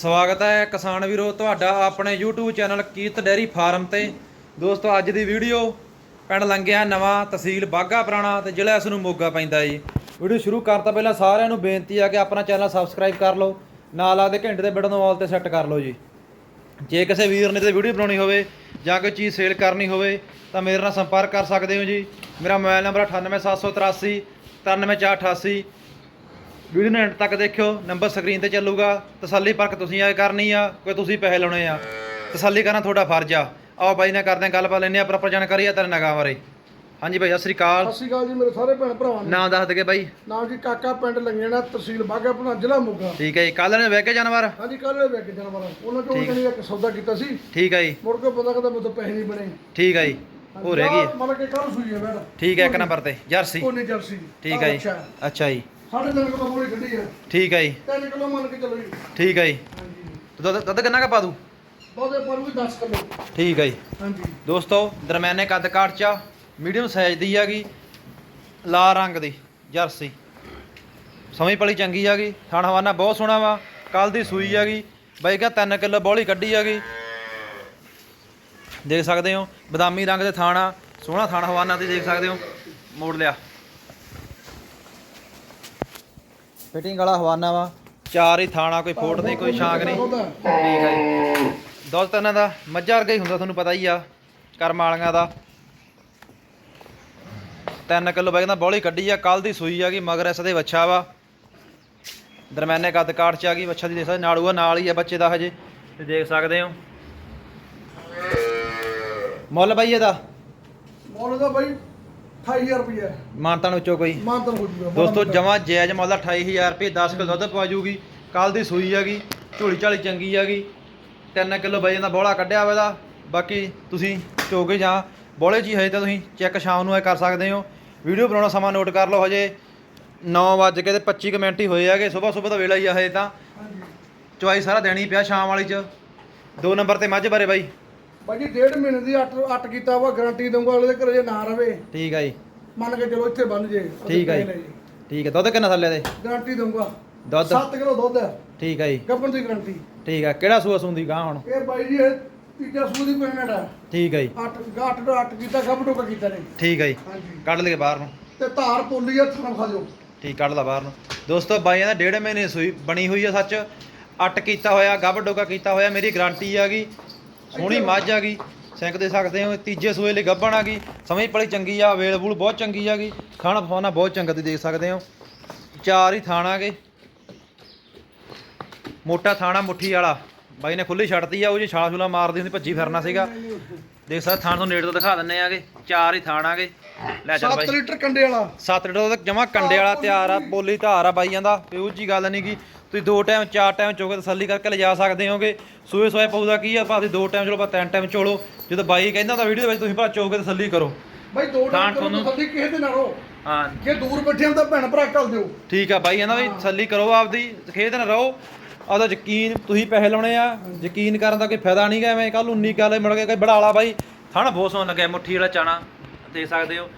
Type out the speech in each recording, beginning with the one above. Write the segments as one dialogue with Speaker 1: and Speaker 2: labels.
Speaker 1: ਸਵਾਗਤ ਹੈ ਕਿਸਾਨ ਵੀਰੋ, ਤੁਹਾਡਾ ਆਪਣੇ YouTube channel Kirat dairy farm ਤੇ। ਦੋਸਤੋ, ਅੱਜ ਦੀ ਵੀਡੀਓ ਪਿੰਡ ਲੰਗਿਆ ਨਵਾਂ ਤਹਿਸੀਲ ਬਾਗਾ ਪੁਰਾਣਾ ਤੇ ਜ਼ਿਲ੍ਹਾ ਇਸ ਨੂੰ ਮੋਗਾ ਪੈਂਦਾ ਜੀ। ਵੀਡੀਓ ਸ਼ੁਰੂ ਕਰਨ ਤੋਂ ਪਹਿਲਾਂ ਸਾਰਿਆਂ ਨੂੰ ਬੇਨਤੀ ਆ ਕਿ ਆਪਣਾ ਚੈਨਲ ਸਬਸਕ੍ਰਾਈਬ ਕਰ ਲਓ, ਨਾਲ ਆਦੇ ਘੰਟੇ ਦੇ ਬਟਨ ਨੂੰ ਆਲ ਤੇ ਸੈੱਟ ਕਰ ਲਓ ਜੀ। ਜੇ ਕਿਸੇ ਵੀਰ ਨੇ ਤੇ ਵੀਡੀਓ ਬਣਾਉਣੀ ਹੋਵੇ ਜਾਂ ਕੋਈ ਚੀਜ਼ ਸੇਲ ਕਰਨੀ ਹੋਵੇ, ਤਾਂ ਮੇਰੇ ਨਾਲ ਸੰਪਰਕ ਕਰ ਸਕਦੇ ਹੋ ਜੀ। ਮੇਰਾ ਮੋਬਾਈਲ ਨੰਬਰ 98783 93488 ਵੀਡੀਓ ਨੂੰ ਐਂਡ ਤੱਕ ਦੇਖਿਓ ਨੰਬਰ ਸਕਰੀਨ ਤੇ ਚੱਲੂਗਾ। ਤਸੱਲੀ ਪਰਖ ਤੁਸੀਂ ਆਏ ਕਰਨੀ ਆ ਕੋਈ ਤੁਸੀਂ ਪੈਸੇ ਲਾਉਣੇ ਆ। ਤਸੱਲੀ ਕਰਨਾ ਤੁਹਾਡਾ ਫਰਜ਼ ਆ। ਆਓ ਬਾਈ ਨਾਲ ਕਰਦੇ ਆ ਗੱਲਬਾਤ ਲੈਣੇ ਆ ਪ੍ਰੋਪਰ ਜਾਣਕਾਰੀ ਆ ਤੇਰੇ ਨਗਾ ਬਾਰੇ। ਹਾਂਜੀ ਭਾਈ ਸਤਿ ਸ੍ਰੀ ਅਕਾਲ।
Speaker 2: ਸਤਿ ਸ਼੍ਰੀ ਅਕਾਲ ਜੀ ਮੇਰੇ ਸਾਰੇ ਭੈਣ ਭਰਾਵਾਂ ਨੂੰ।
Speaker 1: ਨਾਮ ਦੱਸ ਦਗੇ ਬਾਈ।
Speaker 2: ਨਾਮ ਜੀ ਕਾਕਾ ਪਿੰਡ ਲੰਗੇਣਾ ਤਹਿਸੀਲ ਬਾਘਾਪੁਰਾ ਜ਼ਿਲ੍ਹਾ ਮੋਗਾ।
Speaker 1: ਠੀਕ ਹੈ ਜੀ ਕੱਲ ਨੇ ਵੇਖ ਜਾਨਵਰ?
Speaker 2: ਹਾਂਜੀ ਕੱਲ ਵੇ ਵੇਖ ਜਾਨਵਰ ਉਹਨਾਂ ਚੋਂ ਜਣੀ ਇੱਕ ਸੌਦਾ ਕੀਤਾ ਸੀ।
Speaker 1: ਠੀਕ ਹੈ ਜੀ।
Speaker 2: ਮੁੜ ਕੇ ਪਤਾ ਕਹਿੰਦਾ ਮੇਰੇ ਤੋਂ ਪੈਸੇ ਨਹੀਂ ਬਣੇ।
Speaker 1: ਠੀਕ ਹੈ ਜੀ ਹੋ ਰਹਿ ਗਈ
Speaker 2: ਮਤਲਬ ਕਿ ਕੱਲ ਸੂਈ ਹੈ ਬੈਠ
Speaker 1: ਠੀਕ ਹੈ ਇੱਕ ਨੰਬਰ ਤੇ ਜਰਸੀ।
Speaker 2: ਕੋਨੀ ਜਰਸੀ।
Speaker 1: ਠੀਕ ਹੈ ਜੀ। ਅੱਛਾ ਜੀ।
Speaker 2: ਕਿਲੋ
Speaker 1: ਠੀਕ ਹੈ ਜੀ।
Speaker 2: 3 ਕਿਲੋ ਮੰਨ ਕੇ ਚੱਲੋ ਜੀ।
Speaker 1: ਠੀਕ ਹੈ ਜੀ।
Speaker 2: ਹਾਂਜੀ।
Speaker 1: ਤੇ ਦੁੱਧ ਦੁੱਧ ਕਿੰਨਾ ਕੁ ਪਾ ਦੂ
Speaker 2: ਉਹਦੇ ਪਰ ਵੀ 10 ਕਿਲੋ।
Speaker 1: ਠੀਕ ਹੈ ਜੀ।
Speaker 2: ਹਾਂਜੀ।
Speaker 1: ਦੋਸਤੋ ਦਰਮਿਆਨੇ ਕੱਦ ਕਾਠ ਚ ਮੀਡੀਅਮ ਸਾਈਜ਼ ਦੀ ਹੈਗੀ ਲਾਲ ਰੰਗ ਦੀ ਜਰਸੀ। ਸਮਝ ਪਲੀ ਚੰਗੀ ਹੈਗੀ ਥਣ ਹਵਾਨਾ ਬਹੁਤ ਸੋਹਣਾ ਵਾ। ਕੱਲ ਦੀ ਸੂਈ ਹੈਗੀ ਬਾਈ ਕਾ 3 ਕਿਲੋ ਬੋਲੀ ਕੱਢੀ ਹੈਗੀ ਦੇਖ ਸਕਦੇ ਹੋ ਬਦਾਮੀ ਰੰਗ ਦੇ ਥਾਣਾ। ਸੋਹਣਾ ਥਣ ਹਵਾਨਾ ਤੇ ਦੇਖ ਸਕਦੇ ਹੋ। ਮੋੜ ਲਿਆ। ਫਿਟਿੰਗ ਵਾਲਾ ਹਵਾਨਾ ਵਾ। ਚਾਰ ਹੀ ਥਾਣਾ ਕੋਈ ਫੋਟ ਨਹੀਂ ਕੋਈ ਛਾਂਗ ਨਹੀਂ। ਠੀਕ ਹੈ ਜੀ। ਦੁੱਧ ਤਾਂ ਇਹਨਾਂ ਦਾ ਮੱਝਾਂ ਵਰਗਾ ਹੀ ਹੁੰਦਾ ਤੁਹਾਨੂੰ ਪਤਾ ਹੀ ਆ ਕਰਮ ਵਾਲੀਆਂ ਦਾ। 3 ਕਿਲੋ ਬੈਗ ਦਾ ਬੋਲੀ ਕੱਢੀ ਆ ਕੱਲ ਦੀ ਸੂਈ ਆ ਗਈ ਮਗਰ ਇਸ ਦੇ ਵੱਛਾ ਵਾ। ਦਰਮਿਆਨੇ ਕੱਦ ਕਾਠ ਚ ਆ ਗਈ ਵੱਛਾ ਦੀ ਦੇਖ ਸਕਦੇ ਨਾੜੂ ਆ ਨਾਲ ਹੀ ਆ ਬੱਚੇ ਦਾ ਹਜੇ ਤੇ ਦੇਖ ਸਕਦੇ ਹੋ। ਮੁੱਲ ਬਾਈ ਇਹਦਾ?
Speaker 2: ਮੁੱਲ ਦਾ ਬਾਈ 28000 ਰੁਪਏ
Speaker 1: ਮਾਨਤਾਂ ਵਿੱਚੋਂ ਕੋਈ?
Speaker 2: ਮਾਨਤਨ ਹੋ ਜੂਗਾ
Speaker 1: ਦੋਸਤੋ ਜਮਾ ਜਾਇਜ਼ ਮੁੱਲ 28000 ਰੁਪਏ 10 ਕਿਲੋ ਦੁੱਧ ਪਾ ਜੂਗੀ। ਕੱਲ ਦੀ ਸੂਈ ਹੈਗੀ ਝੋਲੀ ਝਾਲੀ ਚੰਗੀ ਹੈਗੀ। 3 ਕਿਲੋ ਵਜਨ ਦਾ ਬੋਲਾ ਕੱਢਿਆ ਵਾ ਇਹਦਾ। ਬਾਕੀ ਤੁਸੀਂ ਚੋਗੇ ਜਾਂ ਬੋਲੇ ਜੀ ਹਜੇ ਤਾਂ ਤੁਸੀਂ ਚੈੱਕ ਸ਼ਾਮ ਨੂੰ ਇਹ ਕਰ ਸਕਦੇ ਹੋ। ਵੀਡੀਓ ਬਣਾਉਣਾ ਸਮਾਂ ਨੋਟ ਕਰ ਲਓ ਹਜੇ। 9 ਵਜ ਕੇ ਤੇ 25 ਕੁ ਮਿੰਟ ਹੀ ਹੋਏ ਹੈਗੇ ਸਵੇਰ ਸਵੇਰ ਦਾ ਵੇਲਾ ਹੀ ਆ ਹਜੇ ਤਾਂ। ਚੁਆਈ ਸਾਰਾ ਦੇਣੀ ਪਿਆ ਸ਼ਾਮ ਵਾਲੀ ਚ। ਦੋ ਨੰਬਰ ਤੇ ਮੱਝ ਬਾਰੇ ਬਾਈ।
Speaker 2: ਬਾਈ ਜੀ ਡੇਢ ਮਹੀਨੇ ਦੀ ਅੱਟ ਅੱਟ ਕੀਤਾ ਵਾ ਗਾਰੰਟੀ ਦਊਂਗਾ ਅਗਲੇ ਦੇ ਘਰੇ ਜੇ ਨਾ ਰਵੇ।
Speaker 1: ਠੀਕ ਆ ਜੀ।
Speaker 2: ਮੰਨ ਕੇ ਚਲੋ ਇੱਥੇ ਬੰਨ ਜੇ
Speaker 1: ਠੀਕ ਆ ਜੀ। ਠੀਕ ਹੈ ਦੁੱਧ ਕਿੰਨਾ ਥੱਲੇ ਦੇ?
Speaker 2: ਗਾਰੰਟੀ ਦਊਂਗਾ।
Speaker 1: ਦੁੱਧ?
Speaker 2: 7 ਕਿਲੋ ਦੁੱਧ ਹੈ
Speaker 1: ਠੀਕ ਆ ਜੀ।
Speaker 2: ਗੱਪਣ ਦੀ ਗਾਰੰਟੀ
Speaker 1: ਠੀਕ ਆ ਕਿਹੜਾ ਸੂਆ ਸੁੰਦੀ ਗਾਂ ਹੁਣ?
Speaker 2: ਇਹ ਬਾਈ ਜੀ ਇਹ ਤੀਜਾ ਸੂ ਦੀ ਪੇਮੈਂਟ ਹੈ
Speaker 1: ਠੀਕ ਆ ਜੀ।
Speaker 2: ਅੱਟ ਗੱਟ ਤੋਂ ਅੱਟ ਕੀਤਾ ਗੱਪ ਟੋਕਾ ਕੀਤਾ ਨੇ।
Speaker 1: ਠੀਕ ਆ ਜੀ।
Speaker 2: ਹਾਂਜੀ।
Speaker 1: ਕੱਢ ਲਈਏ ਬਾਹਰ ਨੂੰ।
Speaker 2: ਤੇ ਧਾਰ ਪੋਲੀ ਆ ਥਾਂ ਖਾ ਦਿਓ
Speaker 1: ਠੀਕ ਕੱਢ ਲਾ ਬਾਹਰ ਨੂੰ। ਦੋਸਤੋ ਬਾਈਆਂ ਦਾ ਡੇਢ ਮਹੀਨੇ ਸੂਈ ਬਣੀ ਹੋਈ ਆ ਸੱਚ। ਅੱਟ ਕੀਤਾ ਹੋਇਆ ਗੱਭ ਡੋਕਾ ਕੀਤਾ ਹੋਇਆ ਮੇਰੀ ਗਾਰੰਟੀ ਆ ਗਈ। ਸੋਹਣੀ ਮੱਝ ਆ ਗਈ ਸਿੰਕ ਦੇ ਸਕਦੇ ਹੋ, ਤੀਜੇ ਸੂਏ ਲਈ ਗੱਭਣ ਆ ਗਈ ਸਮਝ ਪਲੀ ਚੰਗੀ ਆ, ਵੇਲ ਅਵੇਲੇਬਲ ਬਹੁਤ ਚੰਗੀ ਆ ਗਈ, ਖਾਣਾ ਫਾਣਾ ਬਹੁਤ ਚੰਗਾ ਤੁਸੀਂ ਦੇਖ ਸਕਦੇ ਹੋ। ਚਾਰ ਹੀ ਥਾਣਾ ਗੇ ਮੋਟਾ ਥਾਣਾ ਮੁੱਠੀ ਵਾਲਾ, ਬਾਈ ਨੇ ਖੁੱਲੀ ਛੱਡਤੀ ਆ, ਉਹ ਜੀ ਛਾਲਾ ਛੁਲਾ ਮਾਰਦੀ ਹੁੰਦੀ, ਭੱਜੀ ਫਿਰਨਾ ਸੀਗਾ। ਦੇਖ ਸਕਦੇ ਥਾਣ ਤੋਂ ਨੇੜੇ ਤੋਂ ਦਿਖਾ ਦਿੰਨੇ ਆਗੇ ਚਾਰ ਹੀ ਥਾਣ ਆਗੇ। ਲੈ ਚੱਲ ਬਾਈ।
Speaker 2: 7 ਲੀਟਰ ਕੰਡੇ ਵਾਲਾ।
Speaker 1: 7 ਲੀਟਰ ਦਾ ਜਮਾ ਕੰਡੇ ਵਾਲਾ ਤਿਆਰ ਆ ਬੋਲੀ ਧਾਰ ਆ ਬਾਈ ਜਾਂਦਾ। ਪਿਓ ਜੀ ਗੱਲ ਨਹੀਂ ਕੀ ਤੁਸੀਂ ਦੋ ਟਾਈਮ ਚਾਰ ਟਾਈਮ ਚੋਕੇ ਤਸੱਲੀ ਕਰਕੇ ਲਿਜਾ ਸਕਦੇ ਹੋਗੇ। ਸੂਏ ਸੋਏ ਪਊਦਾ ਕੀ ਆ ਭਾਵੇਂ ਦੋ ਟਾਈਮ ਚਲੋ ਆਪਾਂ ਤਿੰਨ ਟਾਈਮ ਚੋਲੋ। ਜਦੋਂ ਬਾਈ ਕਹਿੰਦਾ ਤਾਂ ਵੀਡੀਓ ਦੇ ਵਿੱਚ ਤੁਸੀਂ ਭਾ ਚੋਕੇ ਤਸੱਲੀ ਕਰੋ।
Speaker 2: ਬਾਈ ਦੋ
Speaker 1: ਥਾਂ
Speaker 2: ਟਾਈਮ
Speaker 1: ਤੁਹਾਨੂੰ-
Speaker 2: ਥੱਲੇ ਕਿਸੇ ਦੇ ਨਾ ਰੋ
Speaker 1: ਹਾਂ।
Speaker 2: ਜੇ ਦੂਰ ਬੈਠੇ ਹੋ ਤਾਂ ਭੈਣ ਭਰਾ ਕੱਲ ਦਿਓ।
Speaker 1: ਠੀਕ ਆ ਬਾਈ ਕਹਿੰਦਾ ਵੀ ਤਸੱਲੀ ਕਰੋ ਆਪਦੀ। ਖੇਤ ਨਾ ਰਹੋ। ਆਪਦਾ ਯਕੀਨ ਤੁਸੀਂ ਪੈਸੇ ਲਾਉਣੇ ਆ ਯਕੀਨ ਕਰਨ ਦਾ ਕੋਈ ਫਾਇਦਾ ਨਹੀਂ ਗਾ ਐਵੇਂ ਕੱਲ 19 ਕਾਲੇ ਮੁੜ ਕੇ ਕੋਈ ਬੜਾਲਾ ਬਾਈ। ਥਣ ਬਹੁਤ ਸੋਹਣਾ ਲੱਗਿਆ ਮੁੱਠੀ ਵਾਲਾ ਚਾਣਾ ਦੇਖ ਸਕਦੇ ਹੋ।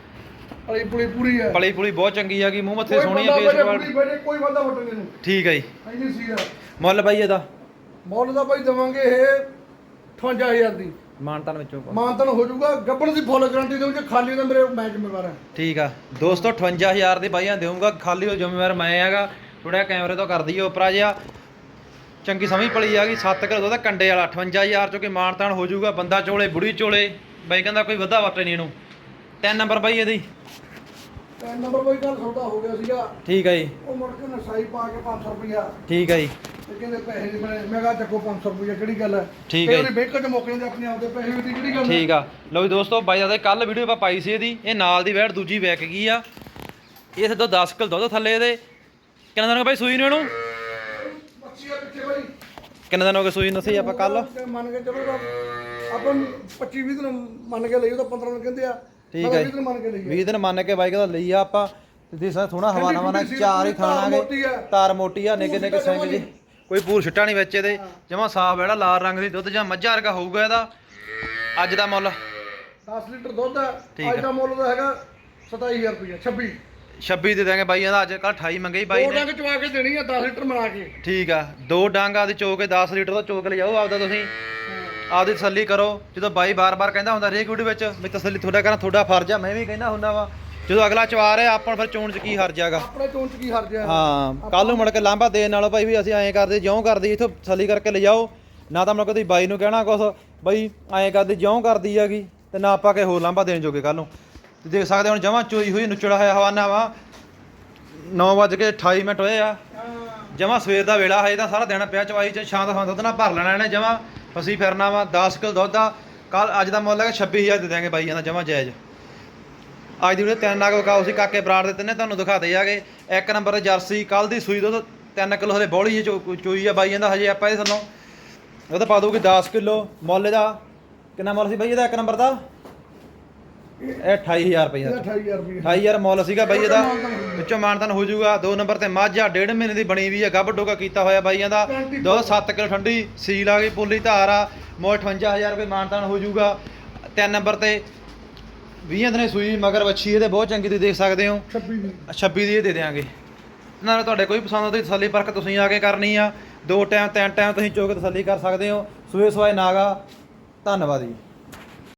Speaker 2: ਅਲੀ ਪੁਲੀ ਪੂਰੀ ਹੈ
Speaker 1: ਪਲੀ ਪੁਲੀ ਬਹੁਤ ਚੰਗੀ ਹੈਗੀ ਮੂੰਹ ਮੱਥੇ ਸੋਹਣੀ ਆ ਫੇਸ ਵਾਲ।
Speaker 2: ਕੋਈ ਬੰਦਾ ਵਟਣ
Speaker 1: ਠੀਕ ਹੈ ਜੀ।
Speaker 2: ਸੀ
Speaker 1: ਮੁੱਲ ਬਾਈ ਇਹਦਾ?
Speaker 2: ਮੁੱਲ ਦਾ ਬਾਈ ਦਵਾਂਗੇ ਇਹ 58000 ਦੀ।
Speaker 1: ਮਾਨਤਾਨ ਵਿੱਚੋਂ ਪਾ।
Speaker 2: ਮਾਨਤਨ ਹੋ ਜਾਊਗਾ ਗੱਬਣ ਦੀ ਫੁੱਲ ਗਾਰੰਟੀ ਦੇਉ ਜੇ ਖਾਲੀ ਤਾਂ ਮੇਰੇ ਮੈਂ ਜ਼ਿੰਮੇਵਾਰ ਹਾਂ
Speaker 1: ਠੀਕ ਆ। ਦੋਸਤੋ 58000 ਦੇ ਬਾਈਆਂ ਦੇਵਾਂਗਾ ਖਾਲੀ ਉਹ ਜ਼ਿੰਮੇਵਾਰ ਮੈਂ ਹੈਗਾ। ਥੋੜਾ ਕੈਮਰੇ ਤੋਂ ਕਰ ਦਈਏ ਉਪਰਾ ਜਿਹਾ। ਚੰਗੀ ਸਮਝ ਪਲੀ ਆ ਗਈ 7 ਕਿਲੋ ਦਾ ਕੰਡੇ ਵਾਲਾ 58000 ਚੋਂ ਕਿ ਮਾਨਤਾਨ ਹੋ ਜਾਊਗਾ ਬੰਦਾ ਚੋਲੇ ਬੁੜੀ ਚੋਲੇ ਬਾਈ ਕਹਿੰਦਾ ਕੋਈ ਵਧਾ ਵਟੇ ਨਹੀਂ ਇਹਨੂੰ। ਤਿੰਨ ਨੰਬਰ ਬਾਈ ਇਹਦੀ।
Speaker 2: ਤੇ ਨੰਬਰ ਬਾਈ ਕੱਲ ਸੌਦਾ ਹੋ ਗਿਆ ਸੀਗਾ।
Speaker 1: ਠੀਕ ਹੈ ਜੀ।
Speaker 2: ਉਹ ਮੁੜ ਕੇ ਨਸਾਈ ਪਾ ਕੇ 500 ਰੁਪਇਆ
Speaker 1: ਠੀਕ ਹੈ ਜੀ।
Speaker 2: ਤੇ ਕਹਿੰਦੇ ਪੈਸੇ ਨਹੀਂ ਬਣੇ ਮੈਂ ਕਿਹਾ ਚੱਕੋ 500 ਰੁਪਇਆ ਕਿਹੜੀ ਗੱਲ ਹੈ?
Speaker 1: ਠੀਕ ਹੈ
Speaker 2: ਉਹਨੇ ਬੈਂਕ 'ਚ ਮੌਕੇ ਦੇ ਆਪਣੇ ਆਪ ਦੇ ਪੈਸੇ ਵੀ ਦੀ ਕਿਹੜੀ ਗੱਲ
Speaker 1: ਠੀਕ ਆ। ਲਓ ਵੀ ਦੋਸਤੋ ਬਾਈ ਦਾ ਕੱਲ ਵੀਡੀਓ ਆਪਾਂ ਪਾਈ ਸੀ ਇਹਦੀ। ਇਹ ਨਾਲ ਦੀ ਵੈਟ ਦੂਜੀ ਵਿਕ ਗਈ ਆ। ਇਹ ਸਿੱਧਾ 10 ਕਿਲੋ ਦੁੱਧ ਥੱਲੇ ਇਹਦੇ। ਬਾਈ ਸੂਈ ਨੂੰ ਇਹਨੂੰ? ਕਿੰਨੇ ਦਿਨ ਹੋ ਗਏ ਸੂਈ ਨੂੰ ਆਪਾਂ ਕੱਲ
Speaker 2: ਮੰਨ ਕੇ ਚਲੋ ਤਾਂ ਆਪਾਂ 25 20 ਦਿਨ ਮੰਨ ਕੇ ਲਈ ਉਹ ਤਾਂ 15 ਦਿਨ ਕਹਿੰਦੇ ਆ।
Speaker 1: ਠੀਕ ਹੈ
Speaker 2: 20 ਦਿਨ ਮੰਨ ਕੇ ਲਈ
Speaker 1: 20 ਦਿਨ ਮੰਨ ਕੇ ਬਾਈਕ ਦਾ ਲਈ ਆ ਆਪਾਂ। ਤੇ ਥੋੜਾ ਹਵਾ ਨਾਲ
Speaker 2: ਠੰਡੀ
Speaker 1: ਚਾਰ ਹੀ ਖਾਣਾਗੇ। ਤਾਰ ਮੋਟੀ ਆ। ਨਿੱਕੇ ਨਿੱਕੇ ਸਿੰਘ ਜੀ। ਕੋਈ ਪੂਰ ਛਿੱਟਾ ਨਹੀਂ ਵਿੱਚ ਇਹਦੇ। ਜਮਾ ਸਾਫ਼ ਜਿਹੜਾ ਲਾਲ ਰੰਗ ਦੀ ਦੁੱਧ ਜਾਂ ਮੱਝਾਂ ਵਰਗਾ ਹੋਊਗਾ ਇਹਦਾ। ਅੱਜ ਦਾ ਮੁੱਲ।
Speaker 2: 10 ਲੀਟਰ ਦੁੱਧ ਅੱਜ ਦਾ ਮੁੱਲ ਦਾ ਹੈਗਾ 27000 ਰੁਪਇਆ 26
Speaker 1: 26 ਦੇ ਦਾਂਗੇ ਬਾਈ ਇਹਦਾ ਅੱਜ ਕੱਲ 28 ਮੰਗੇ ਸੀ ਬਾਈ
Speaker 2: ਦੋ
Speaker 1: ਨੇ।
Speaker 2: ਡੰਗ ਚਵਾ ਕੇ ਦੇਣੀ ਆ 10 ਲੀਟਰ ਬਣਾ ਕੇ।
Speaker 1: ਠੀਕ ਆ ਦੋ ਡਾਂਗਾ ਦੀ ਚੋ ਕੇ 10 ਲੀਟਰ ਦਾ ਚੋਕ ਲਿਜਾਓ ਆਪਦਾ ਤੁਸੀਂ। ਆਪਦੀ ਤਸੱਲੀ ਕਰੋ ਜਦੋਂ ਬਾਈ ਬਾਰ-ਬਾਰ ਕਹਿੰਦਾ ਹੁੰਦਾ ਰੇਕ ਵੀਡੀਓ ਵਿੱਚ ਵੀ ਤਸੱਲੀ ਤੁਹਾਡਾ ਕਰਨਾ ਤੁਹਾਡਾ ਫਰਜ਼ ਆ ਮੈਂ ਵੀ ਕਹਿੰਦਾ ਹੁੰਦਾ ਵਾ। ਜਦੋਂ ਅਗਲਾ ਚਵਾ ਰਿਹਾ ਆਪਾਂ ਫਿਰ ਚੋਣ ਚ ਕੀ ਹਰਜ ਹੈਗਾ?
Speaker 2: ਆਪਣੇ ਚੋਣ ਚ ਕੀ ਹਰਜ ਆ?
Speaker 1: ਹਾਂ ਕੱਲ ਨੂੰ ਮੁੜ ਕੇ ਲਾਂਭਾ ਦੇਣ ਨਾਲੋਂ ਭਾਈ ਵੀ ਅਸੀਂ ਐਂ ਕਰਦੇ ਜਿਉਂ ਕਰਦੇ ਇਥੋਂ ਤਸੱਲੀ ਕਰਕੇ ਲਿਜਾਓ। ਨਾ ਤਾਂ ਮੁੜ ਕੇ ਤੁਸੀਂ ਬਾਈ ਨੂੰ ਕਹਿਣਾ ਕੁਛ ਬਈ ਐਂ ਕਰਦੀ ਜਿਉਂ ਕਰਦੀ ਹੈਗੀ ਤੇ ਨਾ ਆਪਾਂ ਕੇ ਹੋਰ ਲਾਂਭਾ ਦੇਣ ਜੋਗੇ ਕੱਲ ਨੂੰ। ਤੇ ਦੇਖ ਸਕਦੇ ਹੁਣ ਜਮਾਂ ਚੋਈ ਹੋਈ, ਨੁਚੜਾ ਹੋਇਆ ਹਵਾਨਾ ਵਾ। 9:28 ਮਿੰਟ ਹੋਏ ਆ। ਜਮਾ ਸਵੇਰ ਦਾ ਵੇਲਾ ਹਜੇ ਤਾਂ ਸਾਰਾ ਦਿਨ ਪਿਆ, ਚਵਾਈ ਚ ਸ਼ਾਮ ਦਾ ਦੁੱਧ ਨਾਲ ਭਰ ਲੈਣਾ ਇਹਨੇ ਜਮਾ। ਫਸੀ ਫਿਰਨਾ ਵਾ 10 ਕਿਲੋ ਦੁੱਧ ਆ ਕੱਲ ਅੱਜ ਦਾ ਮੁੱਲ ਹੈਗਾ 26000 ਦੇ ਦਿਆਂਗੇ ਬਾਈ ਇਹਦਾ ਜਮਾ ਜਾਇਜ਼। ਅੱਜ ਦੀ ਵੀਡੀਓ ਤਿੰਨ ਨਾਗ ਵਿਕਾਉ ਸੀ, ਕਾਕੇ ਬਰਾੜ ਦੇ ਤਿੰਨੇ, ਤੁਹਾਨੂੰ ਦਿਖਾ ਦੇ ਜਾਗੇ। ਇੱਕ ਨੰਬਰ ਤੇ ਜਰਸੀ ਕੱਲ ਦੀ ਸੂਈ ਦੁੱਧ 3 ਕਿਲੋ ਹਲੇ ਬੋਲੀ ਚ ਚੋ- ਚੋਈ ਆ ਬਾਈ ਇਹਦਾ ਹਜੇ ਆਪਾਂ ਇਹ ਸਾਨੂੰ ਉਹ ਤਾਂ ਪਾ ਦਊਗੀ 10 ਕਿਲੋ ਮੁੱਲ ਦਾ ਕਿੰਨਾ ਮੁੱਲ ਸੀ ਬਾਈ ਇਹਦਾ, ਇੱਕ ਨੰਬਰ ਦਾ? ਇਹ 28000 ਰੁਪਏ ਦਾ
Speaker 2: 28000 ਰੁਪਏ
Speaker 1: 28000 ਮੁੱਲ ਸੀਗਾ ਬਾਈ ਇਹਦਾ। ਵਿੱਚੋਂ ਮਾਨਤਨ ਹੋ ਜਾਊਗਾ ਦੋ ਨੰਬਰ ਤੇ ਮਾਝਾ ਡੇਢ ਮਹੀਨੇ ਦੀ ਬਣੀ ਵੀ ਹੈ ਗੱਭ ਡੋਗਾ ਕੀਤਾ ਹੋਇਆ ਬਾਈਆਂ ਦਾ। ਦੋ 7 ਕਿਲੋ ਠੰਡੀ ਸੀਲ ਆ ਗਈ ਪੁੱਲੀ ਧਾਰ ਆ। ਮੋ 58000 ਰੁਪਏ ਮਾਨਤਨ ਹੋ ਜਾਊਗਾ ਤਿੰਨ ਨੰਬਰ ਤੇ 20 ਦਿਨੇ ਸੂਈ ਮਗਰ ਵੱਛੀ ਇਹਦੇ ਬਹੁਤ ਚੰਗੀ ਤੁਸੀਂ ਦੇਖ ਸਕਦੇ ਹੋ।
Speaker 2: 26 ਦੀ।
Speaker 1: 26 ਦੀ ਇਹ ਦੇ ਦੇਾਂਗੇ ਨਾਲ ਤੁਹਾਡੇ ਕੋਈ ਪਸੰਦ ਆਉਂਦੀ ਤਸੱਲੀ ਪਰਖ ਤੁਸੀਂ ਆ ਕੇ ਕਰਨੀ ਆ। ਦੋ ਟਾਈਮ ਤਿੰਨ ਟਾਈਮ ਤੁਸੀਂ ਚੋਕ ਤਸੱਲੀ ਕਰ ਸਕਦੇ ਹੋ। ਸੂਏ ਸਵਾਏ ਨਾਗਾ। ਧੰਨਵਾਦ ਜੀ।